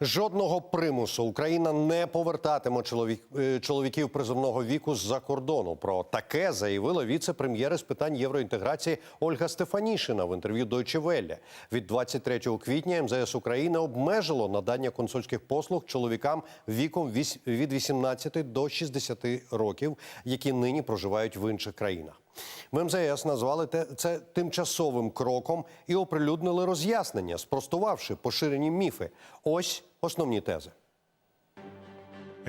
Жодного примусу Україна не повертатиме чоловік, е, чоловіків призовного віку з-за кордону. Про таке заявила віце-прем'єр з питань євроінтеграції Ольга Стефанішина в інтерв'ю Deutsche Welle. Від 23 квітня МЗС України обмежило надання консульських послуг чоловікам віком від 18 до 60 років, які нині проживають в інших країнах. В МЗС назвали це тимчасовим кроком і оприлюднили роз'яснення, спростувавши поширені міфи. Ось основні тези.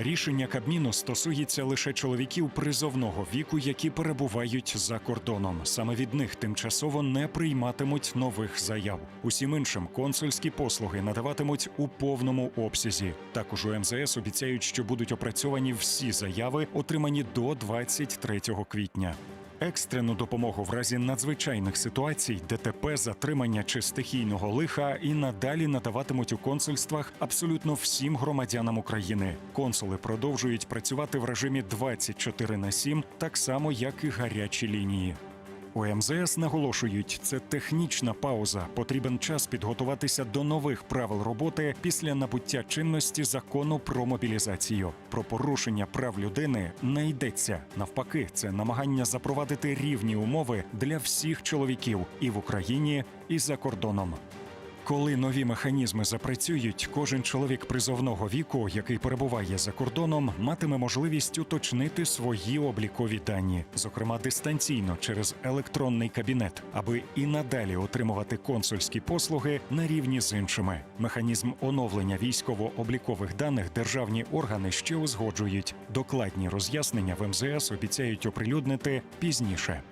Рішення Кабміну стосується лише чоловіків призовного віку, які перебувають за кордоном. Саме від них тимчасово не прийматимуть нових заяв. Усім іншим консульські послуги надаватимуть у повному обсязі. Також у МЗС обіцяють, що будуть опрацьовані всі заяви, отримані до 23 квітня. Екстрену допомогу в разі надзвичайних ситуацій, ДТП, затримання чи стихійного лиха і надалі надаватимуть у консульствах абсолютно всім громадянам України. Консули продовжують працювати в режимі 24 на 7, так само як і гарячі лінії. У МЗС наголошують, це технічна пауза. Потрібен час підготуватися до нових правил роботи після набуття чинності закону про мобілізацію. Про порушення прав людини не йдеться. Навпаки, це намагання запровадити рівні умови для всіх чоловіків і в Україні, і за кордоном. Коли нові механізми запрацюють, кожен чоловік призовного віку, який перебуває за кордоном, матиме можливість уточнити свої облікові дані, зокрема дистанційно через електронний кабінет, аби і надалі отримувати консульські послуги на рівні з іншими. Механізм оновлення військово-облікових даних державні органи ще узгоджують. Докладні роз'яснення в МЗС обіцяють оприлюднити пізніше.